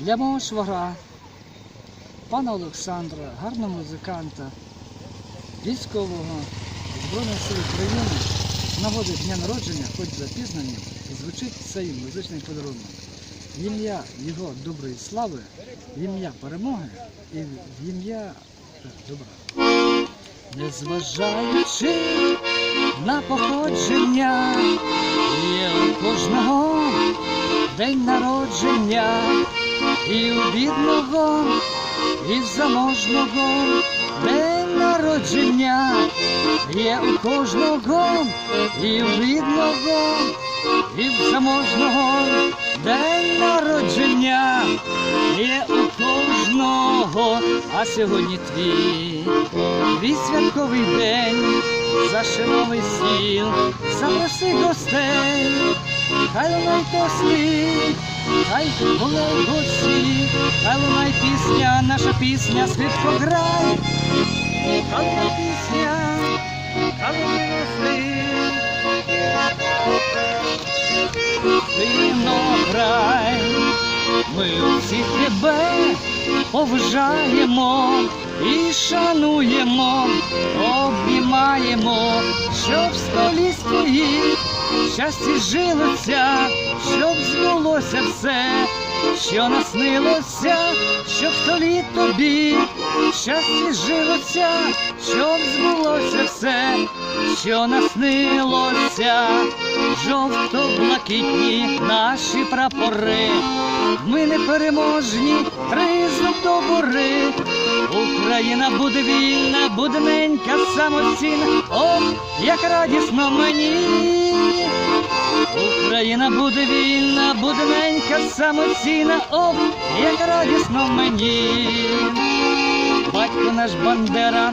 для мого швагра, пана Олександра, гарного музиканта, військового Збройних сил України нагоди дня народження, хоч запізнення, звучить цей музичний подарунок. В ім'я його доброї слави, в ім'я перемоги і в ім'я добра. Незважаючи на походження, є у кожного день народження, і у бідного, і в заможного день народження, є у кожного, і у бідного, і в заможного день народження, є у кожного, а сьогодні твій, твій святковий день, за широний сіл, запроси гостей, хай лунай хай гуляй гості, хай лунай пісня, наша пісня, світко грай, лунай пісня, хай лунай всі тебе поважаємо і шануємо, обнімаємо, щоб в столі стоїть, щастя жилося, щоб збулося все, що наснилося, щоб в столі тобі, щастя жилося, щоб збулося все, що наснилося, жовто-блакитні наші прапори. Ми непереможні, тризуб до гори. Україна буде вільна, будененька самоцінна. О, як радісно мені. Україна буде вільна, буде ненька самоцінна. О, як радісно мені. Батько наш Бандера,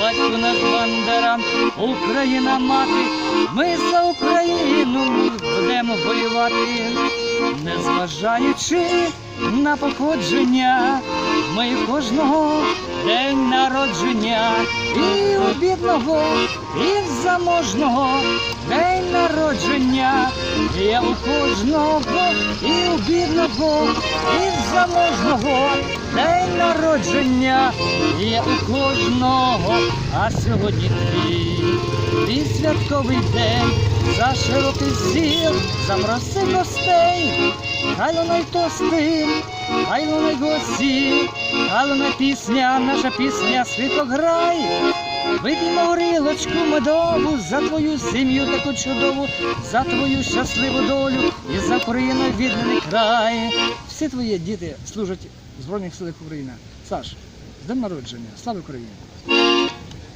Батько наш Бандера, Україна мати, ми за Україну будемо воювати, незважаючи на походження, ми кожного день народження, і у бідного, і в заможного день народження, є у кожного, і у бідного, і заможного день народження, є у кожного, а сьогодні твій, твій святковий день, за широкий зір, запроси гостей, хай лунай тости, хай лунай гості, хай лунай пісня, наша пісня світограй. Вип'ємо горілочку медову за твою сім'ю таку чудову, за твою щасливу долю і за Україну відданий край. Всі твої діти служать в Збройних силах України. Саш, з днем народження, слава Україні!